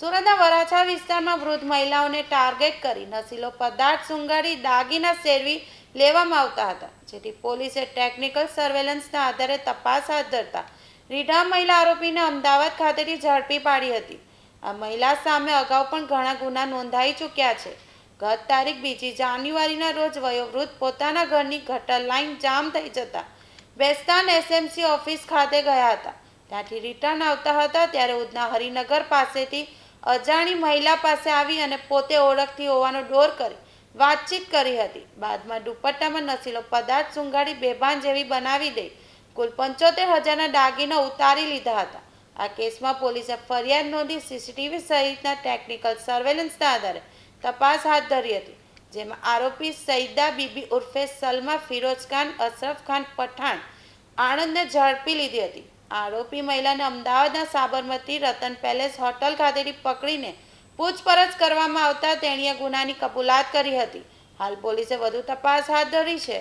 સુરતના વરાછા વિસ્તારમાં વૃદ્ધ મહિલાઓને ટાર્ગેટ કરી નશીલો પદાર્થ સુંગાડી દાગીના શેરવી લેવામાં આવતા હતા, જેથી પોલીસે ટેકનિકલ સર્વેલન્સના આધારે તપાસ હાથ ધરતા રીઢા મહિલા આરોપીને અમદાવાદ ખાતેથી ઝડપી પાડી હતી. આ મહિલા સામે અગાઉ પણ ઘણા ગુના નોંધાઈ ચૂક્યા છે. ગત તારીખ બીજી જાન્યુઆરીના રોજ વયોવૃદ્ધ પોતાના ઘરની ગટર લાઇન જામ થઈ જતા બેસ્તાન એસએમસી ઓફિસ ખાતે ગયા હતા. ત્યાંથી રિટર્ન આવતા હતા ત્યારે ઉધના હરિનગર પાસેથી અજાણી મહિલા પાસે આવી અને પોતે ઓળખતી હોવાનો ડોર કરી, વાતચીત કરી હતી. બાદમાં દુપટ્ટામાં નશીલો પદાર્થ સુંઘાડી બેભાન જેવી બનાવી દઈ, કુલ પંચોતેર હજારના દાગીના ઉતારી લીધા હતા. આ કેસમાં પોલીસે ફરિયાદ નોંધી સીસીટીવી સહિતના ટેકનિકલ સર્વેલન્સના આધારે તપાસ હાથ ધરી હતી, જેમાં આરોપી સૈદા બીબી ઉર્ફે સલમા ફિરોઝ ખાન, અશરફ ખાન પઠાણ આણંદને ઝડપી લીધી હતી. આરોપી મહિલાને અમદાવાદના સાબરમતી રતન પેલેસ હોટલ ખાતેથી પકડીને પૂછપરછ કરવામાં આવતા તેણીએ ગુનાની કબૂલાત કરી હતી. હાલ પોલીસે વધુ તપાસ હાથ ધરી છે.